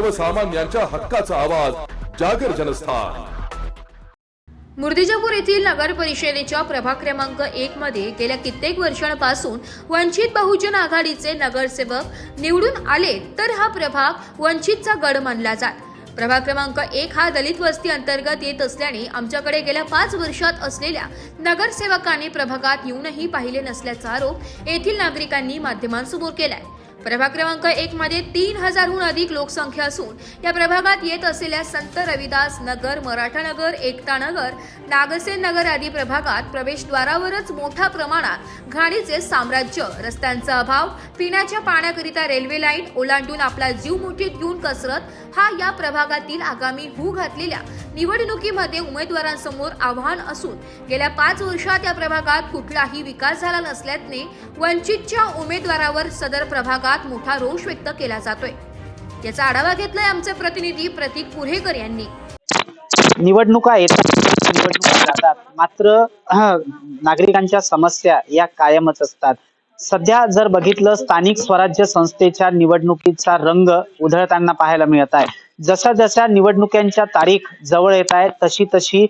सर्वसामान्यांच्या हक्काचा आवाज जागर जनस्थान. मुर्दिजापूर येथील नगर परिषदेच्या प्रभाग क्रमांक एक मध्ये गेल्या कित्येक वर्षांपासून वंचित बहुजन आघाडीचे नगरसेवक निवडून आले तर हा प्रभाग वंचितचा गड मानला जात. प्रभाग क्रमांक एक हा दलित वस्ती अंतर्गत येत असल्याने आमच्याकडे गेल्या पाच वर्षात असलेल्या नगरसेवकांनी प्रभागात येऊनही पाहिले नसल्याचा आरोप येथील नागरिकांनी माध्यमांसमोर केलाय. प्रभाग क्रमांक एक मध्ये तीन हजारहून अधिक लोकसंख्या असून या प्रभागात येत असलेल्या संत रविदास नगर मराठा नगर एकता नगर नागसेन नगर आदी प्रभागात प्रवेशद्वारावरच मोठ्या प्रमाणात घाणीचे साम्राज्य रस्त्यांचा अभाव पिण्याच्या पाण्याकरिता रेल्वे लाईन ओलांडून आपला जीव मुठीत घेऊन कसरत हा या प्रभागातील आगामी हू घातलेल्या निवडणुकीमध्ये उमेदवारांसमोर आव्हान असून गेल्या पाच वर्षात या प्रभागात कुठलाही विकास झाला नसल्याने वंचितच्या उमेदवारावर सदर प्रभागात मोठा रोष व्यक्त केला जातोय. याचा आढावा घेतलाय आमचे प्रतिनिधी प्रतीक पुरेकर यांनी. निवडणुका येतात निवडणुका जातात मात्र नागरिकांच्या समस्या या कायमच असतात. सध्या जर बघितलं स्थानिक स्वराज्य संस्थेच्या निवडणुकीचा रंग उधळताना पाहायला मिळत आहे. जशा जशा निवडणुकांच्या तारीख जवळ येत आहे तशी तशी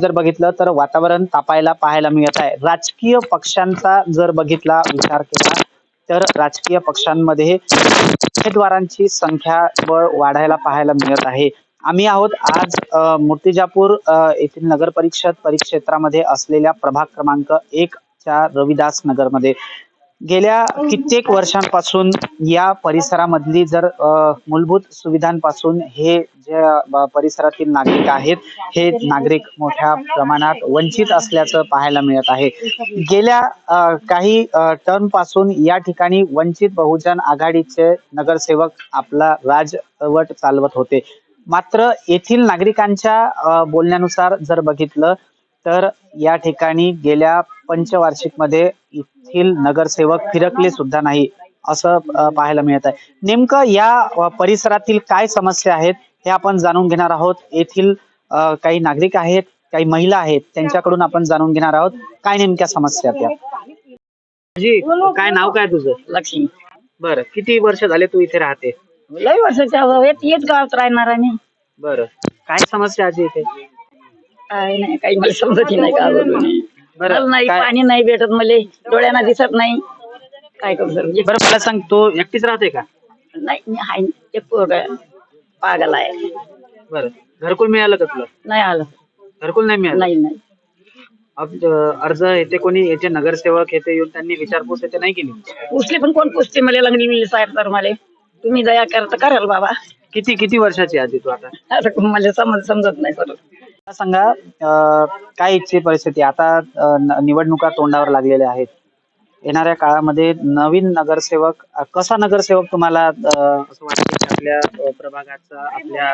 जर बघितलं तर वातावरण तापायला पाहायला मिळत आहे. राजकीय पक्षांचा जर बघितला विचार केला तर राजकीय पक्षांमध्ये उमेदवारांची संख्या व वाढायला पाहायला मिळत आहे. आम्ही आहोत आज मूर्तिजापूर येथील नगर परिषद परिक्षेत्रामध्ये असलेल्या प्रभाग क्रमांक एक च्या रविदास नगरमध्ये. गेल्या कित्येक वर्षांपासून या परिसरामधली जर मूलभूत सुविधांपासून हे जे परिसरातील नागरिक आहेत हे नागरिक मोठ्या प्रमाणात वंचित असल्याचं पाहायला मिळत आहे. गेल्या काही टर्मपासून या ठिकाणी वंचित बहुजन आघाडीचे नगरसेवक आपला राजवट चालवत होते. मात्र येथील नागरिकांच्या बोलण्यानुसार जर बघितलं तर या ठिकाणी गेल्या पंचवार्षिकमध्ये येथील नगरसेवक फिरकले सुद्धा नाही असं पाहायला मिळत आहे. नेमकं या परिसरातील काय समस्या आहेत हे आपण जाणून घेणार आहोत. येथील काही नागरिक आहेत काही महिला आहेत त्यांच्याकडून आपण जाणून घेणार आहोत. काय नेमक्या समस्या त्या जी काय नाव काय तुझं? लक्ष्मी. बरं किती वर्ष झाले तू इथे राहते? लय वर्षाच्या येत गावात राहणार आम्ही. बरं. काय समस्या आजी इथे? काय नाही काही मला समजत नाही का बरं, नाही काय- पाणी नाही भेटत मले. डोळ्यांना दिसत नाही. काय करू सर बरं मला सांग तू एकटीच राहते का? नाही मी हाय आहे. पागल आहे. बरं. घरकुल मिळालं का तुला? नाही आलं. घरकुल नाही मिळालं? नाही नाही. अं, अर्ज येते कोणी? याचे नगरसेवक येते येऊन त्यांनी विचारपूस येते नाही केली? पुसले पण कोण पुसते मला? लंगडी मिळली साहेब तर मला. तुम्ही दया करता कराल बाबा. किती किती वर्षाची आधी तू आता? आता मला समज समजत नाही सर मला सांगा अं, काय इच्छे परिस्थिती? आता अं, निवडणुका तोंडावर लागलेल्या आहेत. येणाऱ्या काळामध्ये नवीन नगरसेवक अं, कसा नगरसेवक तुम्हाला अं, असं वाटतं की आपल्या अं, प्रभागाचा आपल्या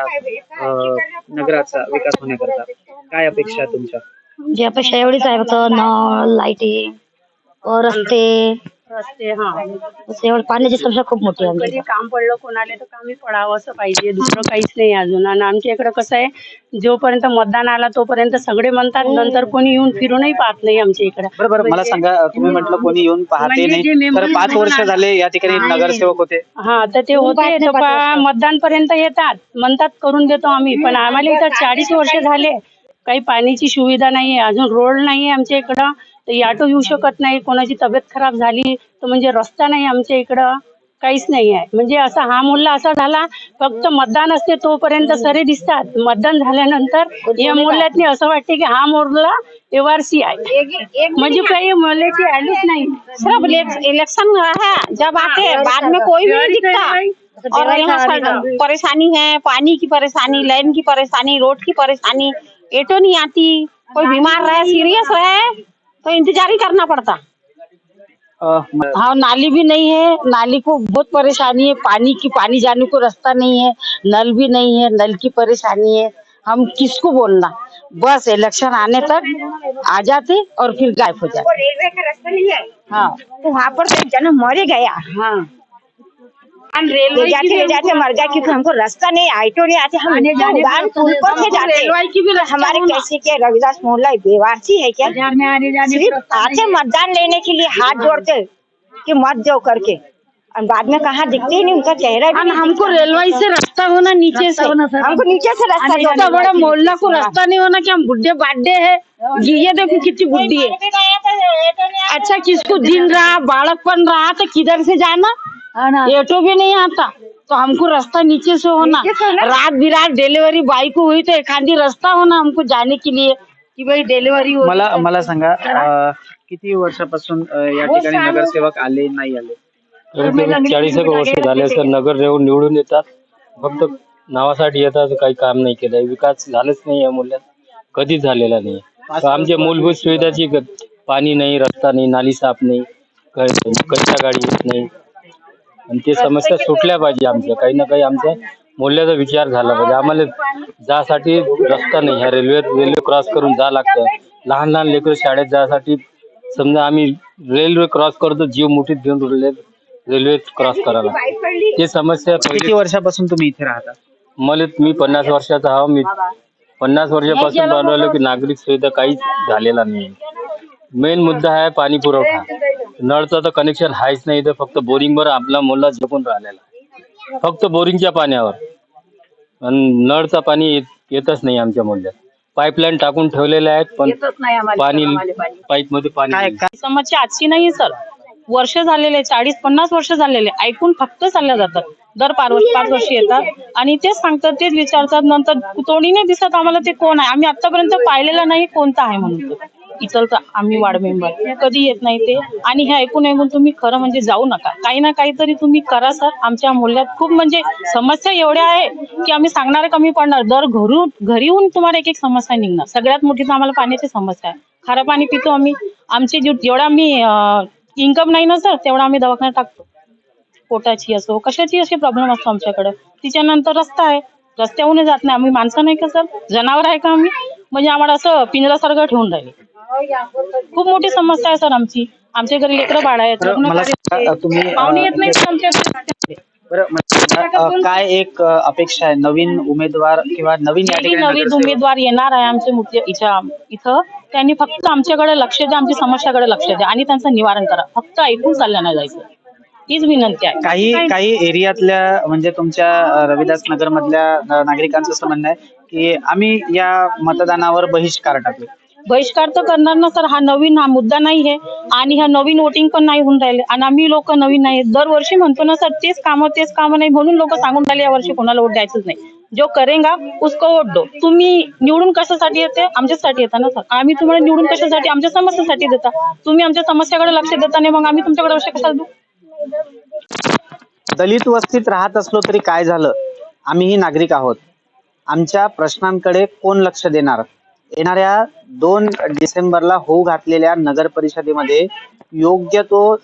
अं, नगराचा विकास होण्याकरता? काय अपेक्षा आहे तुमच्या? जी अपेक्षा एवढीच आहे फक्त नळ लाईटी रस्ते रस्ते हा. एवढं पाण्याची समस्या खूप मोठी आहे आमच्या कधी काम पडलं कोणाला तर कामी पडावं असं पाहिजे दुसरं काहीच नाही अजून. आणि आमच्या इकडे कसं आहे जोपर्यंत मतदान आला तोपर्यंत सगळे म्हणतात नंतर कोणी येऊन फिरूनही पाहत नाही आमच्या इकडे. बरं बरं मला सांगा तुम्ही म्हटलं कोणी येऊन पाहते म्हणजे जे नाही तर पाच वर्ष झाले या ठिकाणी नगरसेवक होते. हा तर ते होते तर पा- मतदान पर्यंत येतात. म्हणतात करून देतो आम्ही. पण आम्हाला इथं चाळीस वर्ष झाले. काही पाण्याची सुविधा नाहीये अजून रोड नाहीये आमच्या इकडं. तर ऑटो येऊ शकत नाही कोणाची तब्येत खराब झाली तर म्हणजे रस्ता नाही आमच्या इकडं काहीच नाही आहे. म्हणजे असा हा मुल्ला असा झाला फक्त मतदान असते तोपर्यंत सरे दिसतात. मतदान झाल्यानंतर या मुलातनी असं वाटते की हा मुलगा एवारसी आहे. म्हणजे काही मुलाची आलीच नाही. सब इलेक्शन है जब आते बाद में कोई भी नहीं दिखता. और यहाँ परेशानी है पानी की परेशानी लाइन की परेशानी रोड की परेशानी एटो नहीं आती. कोई बीमार रहे सीरियस रहे तो इंतज़ार ही करना पड़ता। हाँ नाली भी नहीं है। नाली को बहुत परेशानी है। पानी की पानी जाने को रास्ता नहीं है। नल भी नहीं है। नल की परेशानी है। हम किसको बोलना? बस इलेक्शन आने तक आ जाते और फिर गायब हो जाते। रेलवे का रास्ता नहीं है? हाँ। तो वहाँ पर तो जन मरे गया। हाँ। ले जाते ले जाते मर गया क्योंकि हमको रास्ता नहीं ऑटो नहीं आते हम उड़ान पुल पर से जाते। हमारे कैसे क्या रविदास मोहल्ला बेवासी है क्या? सिर्फ़ आते मतदान लेने के लिए हाथ जोड़ते कि मत दो करके। और बाद में कहा दिखते ही नहीं उनका चेहरा भी नहीं हमको। रेलवे से रास्ता होना नीचे से। हमको नीचे से रास्ता इतना बड़ा मोहल्ला को रास्ता नहीं होना कि हम बुढ़े बाड्डे है। ये देखो कितनी बुढ़ी है। अच्छा किसको दिन रहा बालकपन रहा तो किधर से जाना? ऑटो भी नहीं आता. तो हमको रास्ता नीचे से होना? रात बिरात डिलीवरी बाई को हुई तो एक आधी रास्ता होना हमको जाने के लिए कि भाई डिलीवरी हो मला मला सांगा अ, किती वर्षापासून अ, या ठिकाणी नगरसेवक आले नाही आले? चाळीस एक वर्ष झाले असं नगर रेवून निवडून येतात. फक्त नावासाठी येतात काही काम नाही केलंय विकास झालंच नाही या मूल्यात. कधीच झालेला नाही. तर आमच्या मूलभूत सुविधाची ग- पाणी नाही रस्ता नाही नाली साफ नाही क- कचरा गाडी येत नाही. आणि ते समस्या सुटल्या पाहिजे आमच्या. काही ना काही आमच्या मूल्याचा विचार झाला पाहिजे. आम्हाला जासाठी रस्ता नाही. ह्या रेल्वे रेल्वे क्रॉस करून जा लागतं. लहान लहान लेकरं शाळेत जासाठी समजा आम्ही रेल्वे क्रॉस करतो जीव मुठीत घेऊन रेल्वे रेल्वे क्रॉस करायला. ते समस्या किती वर्षापासून तुम्ही इथे राहता? मला मी पन्नास वर्षाचा हा मी पन्नास वर्षापासून बनवलं की नागरिक सुविधा काहीच झालेला नाही. मेन मुद्दा आहे पाणी पुरवठा. नळचं तर कनेक्शन आहेच नाही तर फक्त बोरिंगवर आपला मुलगा झोपून राहिलेला. आहे. फक्त बोरिंगच्या पाण्यावर. आणि नळचं पाणी येत- येतच नाही आमच्या मूल्यात पाईपलाईन टाकून ठेवलेले आहेत पण पाणी पाईपमध्ये पाणी नाही. काय? समस्या आजची नाही सर. वर्ष झालेले चाळीस पन्नास वर्ष झालेले ऐकून फक्त चालल्या जातात. दर पाच वर्ष पाच वर्ष येतात. आणि तेच सांगतात तेच विचारतात. नंतर तोंडी नाही दिसत आम्हाला ते कोण आहे? आम्ही आतापर्यंत पाहिलेलं नाही कोणतं आहे म्हणून. तो. इचलचा आम्ही वार्ड मेंबर. कधी येत नाही ते. आणि हे ऐकून ऐकून तुम्ही खरं म्हणजे जाऊ नका. काही ना काहीतरी तुम्ही करा सर. आमच्या मूल्यात खूप म्हणजे समस्या एवढ्या आहे की आम्ही सांगणार कमी पडणार. दर घरून घरी येऊन तुम्हाला एक एक समस्या निघणार. सगळ्यात मोठी तर आम्हाला पाण्याची समस्या आहे. खारं पाणी पितो आम्ही. आमची जेवढा आम्ही इन्कम नाही ना सर तेवढा आम्ही दवाखान्यात टाकतो. पोटाची असो कशाची असे प्रॉब्लेम असतो आमच्याकडे. तिच्यानंतर रस्ता आहे. रस्त्याहून जात नाही. आम्ही माणसं नाही का सर? जनावर आहे का आम्ही? म्हणजे आम्हाला असं पिंजरासारखं ठेवून राहिले. खूप मोठी समस्या आहे सर आमची. आमच्या घरी लेकरं बाळ आहेत. तर लग्न मला कार्य सांगा, आहे. तुम्ही, पाहुणे येत नाही आमच्या घरी. बरं मला सांगा, अ, काय एक अ, अपेक्षा आहे? नवीन उमेदवार किंवा नवीन या जे ठिकाणी नवीन नगरसेवक उमेदवार येणार आहे आमचे मुख्य इच्या इथं. त्यांनी फक्त आमच्याकडे लक्ष द्या आमच्या समस्याकडे लक्ष द्या आणि त्यांचं निवारण करा. फक्त ऐकून चाललं नाही जायचं. हीच विनंती आहे. काही काही एरियातल्या म्हणजे तुमच्या अ, रविदास नगर मधल्या नागरिकांचं असं म्हणणं आहे की आम्ही या मतदानावर बहिष्कार टाकू बहिष्कार तर करणार ना सर हा नवीन हा मुद्दा नाही आहे. आणि हा नवीन वोटिंग पण नाही होऊन राहिले. आणि आम्ही लोक नवीन नाही दरवर्षी म्हणतो ना सर तेच कामं तेच कामं नाही. म्हणून लोक सांगून राहिले यावर्षी कोणाला वोट द्यायचंच नाही. जो करेगा उसको वोट दो. तुम्ही निवडून कशासाठी येते? आमच्यासाठी येता ना सर. आम्ही तुम्हाला निवडून कशासाठी आमच्या समस्यासाठी देता. तुम्ही आमच्या समस्याकडे लक्ष देता नाही मग आम्ही तुमच्याकडे लक्ष कशाला देऊ? दलित वस्तीत राहत असलो तरी काय झालं? आम्हीही नागरिक आहोत. आमच्या प्रश्नांकडे कोण लक्ष देणार? येणाऱ्या दोन डिसेंबरला होऊ घातलेल्या नगर परिषदेमध्ये योग्य तो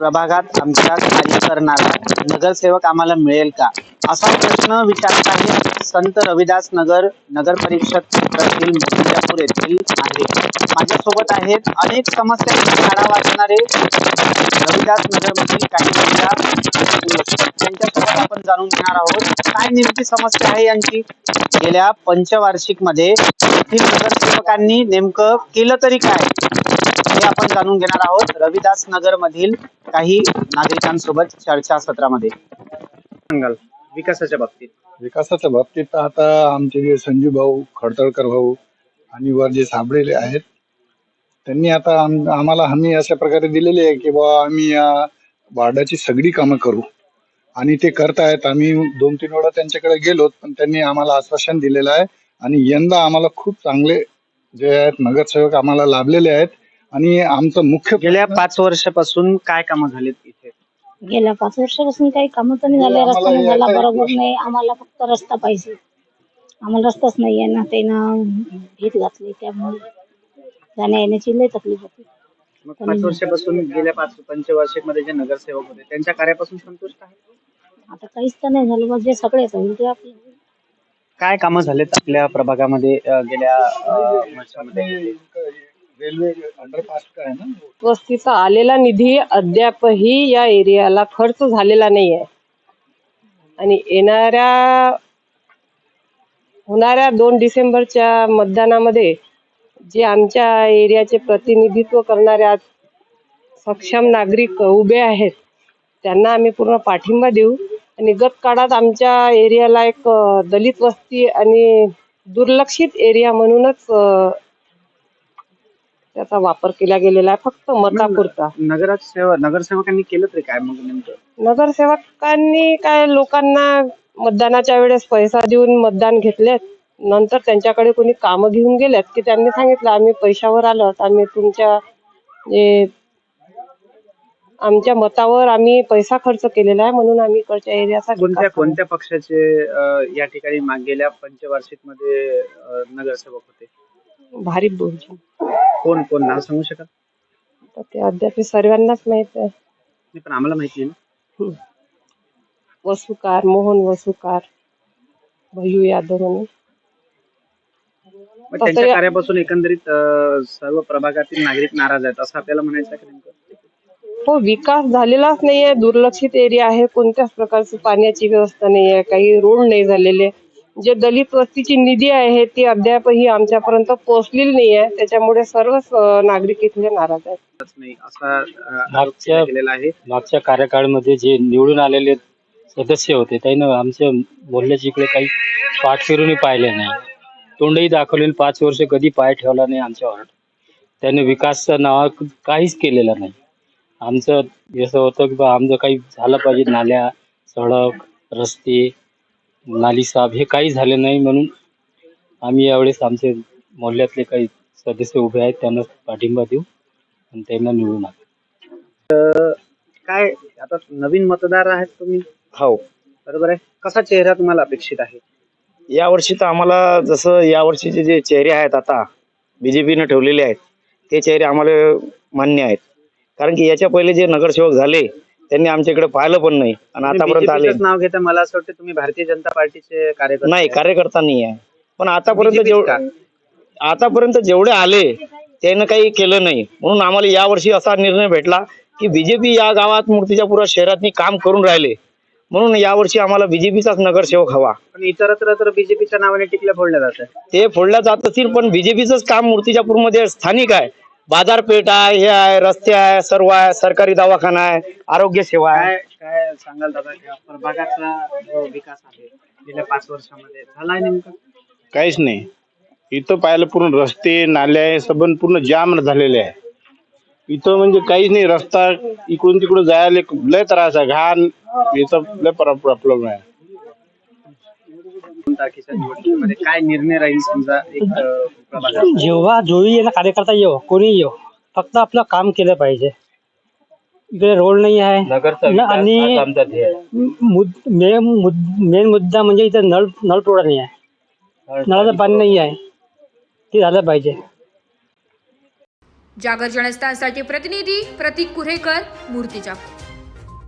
प्रभागात आमच्या कार्य करणारा नगरसेवक आम्हाला मिळेल का? असा प्रश्न विचारत आहेत संत रविदास नगर नगर परिषद क्षेत्रातील मुकुंदापूर येथील नागरिक माझ्यासोबत आहेत अनेक समस्या. झाडा वाचणारे रविदास नगर मधील काही महिला त्यांच्यासोबत आपण जाणून घेणार आहोत काय नेमकी समस्या आहे यांची. गेल्या पंचवार्षिकमध्ये येथील नगरसेवकांनी नेमकं केलं तरी काय? हे आपण जाणून घेणार आहोत. रविदास नगर मधील काही नागरिकांसोबत चर्चा सत्रामध्ये. सांगाल विकासाच्या बाबतीत. विकासाच्या बाबतीत तर आता आमचे जे संजू भाऊ खडतळकर भाऊ आणि वर जे साबळेले आहेत त्यांनी आता आम- आम्हाला हमी अशा प्रकारे दिलेली आहे की बुवा आम्ही या वार्डाची सगळी कामं करू. आणि ते करतायत. आम्ही दोन तीन वेळा त्यांच्याकडे गेलो पण त्यांनी आम्हाला आश्वासन दिलेलं आहे. आणि यंदा आम्हाला खूप चांगले जे आहेत नगरसेवक आम्हाला लाभलेले आहेत. आणि आमचं मुख्य गेल्या पाच वर्षापासून काय कामं झालीत इथे? गेल्या पाच वर्षापासून काही कामं तर नाही झाले. रस्ता नाही झाला बरोबर नाही. आम्हाला फक्त रस्ता पाहिजे. आम्हाला रस्ताच नाही आहे ना. त्यानं भीत घातली त्यामुळे. जाण्या येण्याची लई तकलीफ होती. मग पाच वर्षापासून गेल्या पाच पंचवार्षिकमध्ये जे नगरसेवक होते त्यांच्या कार्यापासून संतुष्ट आहे? आता काहीच तर नाही झालं जे सगळे होईल ते आपले. काय कामं झालेत आपल्या प्रभागामध्ये अं, गेल्या अं, वर्षामध्ये? रेल्वे अंडरपास आहे ना? वस्तीचा आलेला निधी अद्यापही या एरियाला खर्च झालेला नाही आहे आणि येणाऱ्या होणाऱ्या दोन डिसेंबरच्या मतदानामध्ये जे आमच्या एरियाचे प्रतिनिधित्व करणाऱ्या सक्षम नागरिक उभे आहेत त्यांना आम्ही पूर्ण पाठिंबा देऊ. आणि गत काळात आमच्या एरियाला एक दलित वस्ती आणि दुर्लक्षित एरिया म्हणूनच त्याचा वापर केला गेलेला आहे फक्त मतापुरता. नगरसेवक नगरसेवकांनी केलं तरी काय मग नेमकं? नगरसेवकांनी काय लोकांना मतदानाच्या वेळेस पैसा देऊन मतदान घेतलेत? नंतर त्यांच्याकडे कोणी कामं घेऊन गेलेत की त्यांनी सांगितलं आम्ही पैशावर आलो आम्ही तुमच्या जे आमच्या मतावर आम्ही पैसा खर्च केलेला आहे म्हणून आम्ही इकडच्या एरियाचा कोणत्या. कोणत्या पक्षाचे अं, या ठिकाणी माग गेल्या पंचवार्षिकमध्ये नगरसेवक होते? भारी बहुजन कोण कोण? नाव सांगू शकाल? तर ते अद्याप सर्वांनाच माहीत आहे. नाही, पण आम्हाला माहिती आहे ना. वसुकार मोहन वसुकार भयू यादव म्हणून मग त्यांच्या कार्यापासून एकंदरीत अं, सर्व प्रभागातील नागरिक नाराज आहेत असं आपल्याला म्हणायचं आहे का नेमकं? हो विकास झालेलाच नाहीये दुर्लक्षित एरिया आहे कोणत्याच प्रकारची पाण्याची व्यवस्था नाही आहे काही रोड नाही झालेले. जे दलित वस्तीची निधी आहे ती अद्यापही आमच्यापर्यंत पोहोचलेली नाही आहे त्याच्यामुळे सर्वच अं, नागरिक इथले नाराज आहेत. नाही असा अं, आरोप मागच्या केलेला आहे. मागच्या कार्यकाळामध्ये जे निवडून आलेले सदस्य होते त्यानं आमच्या मोहल्ल्याच्या इकडे काही पाठ फिरूनही पाहिले नाही. तोंडही दाखवलेलं पाच वर्ष कधी पाय ठेवला नाही आमच्या वार्ड त्याने विकासचं नाव काहीच केलेलं नाही. आमचं जसं होतं की बा आमचं काही झालं पाहिजे नाल्या सडक रस्ते नाली साफ हे काही झाले नाही म्हणून आम्ही यावेळेस आमचे मोहल्ल्यातले काही सदस्य उभे आहेत त्यांना पाठिंबा देऊ आणि त्यांना निवडून आणू. काय आता नवीन मतदार आहेत तुम्ही? हो. बरोबर आहे. कसा चेहरा तुम्हाला अपेक्षित आहे? यावर्षी तर आम्हाला जसं यावर्षीचे जे चेहरे आहेत आता बीजेपीने ठेवलेले आहेत ते चेहरे आम्हाला मान्य आहेत. कारण की याच्या पहिले जे नगरसेवक झाले त्यांनी आमच्या इकडे पाहिलं पण नाही आणि आतापर्यंत आले. नाव घेता मला असं वाटतं तुम्ही भारतीय जनता पार्टीचे कार्यकर्ते नाही. कार्यकर्ता नाही आहे. पण आतापर्यंत BJP जेव का? आतापर्यंत जेवढे आले त्यानं काही केलं नाही. म्हणून आम्हाला यावर्षी असा निर्णय भेटला की बीजेपी या गावात मूर्तिजापुरा शहरात काम करून राहिले. म्हणून यावर्षी आम्हाला बीजेपीचाच नगरसेवक हवा. पण इतरत्र तर बीजेपीच्या नावाने टिकल्या फोडल्या जात ते फोडल्या जात असतील पण बीजेपीच काम मूर्तिजापूरमध्ये स्थानिक आहे. बाजारपेठ आहे हे आहे रस्ते आहे सर्व आहे सरकारी दवाखाना आहे आरोग्य सेवा आहे. काय काय सांगाल दादा या प्रभागाचा जो विकास आहे गेल्या पाच वर्षामध्ये झाला आहे नेमका? काहीच नाही. इथं पाहिलं पूर्ण रस्ते नाले सबन पूर्ण जाम झालेले आहे. इथं म्हणजे काहीच नाही रस्ता इकडून तिकडून जायला लय त्रास आहे घाण इथं लय प्रॉब्लेम आहे. दोन तारखेच्या निवडणुकीमध्ये? काय निर्णय राहील समजा एक अं, प्रभागाचा जेव्हा जोही येणं कार्यकर्ता येऊ कोणी येऊ फक्त आपलं काम केलं पाहिजे. इकडे रोड नाही आहे नगरचा न- विकास आणि हाच आमचा ध्येय आहे. मेन मुद्दा म्हणजे इथं नळ नळ तोडा नाही आहे. नळाचं पाणी नाही आहे. ते झालं पाहिजे. जागर जनस्थानसाठी प्रतिनिधी प्रतीक कुरेकर मूर्तिजापूर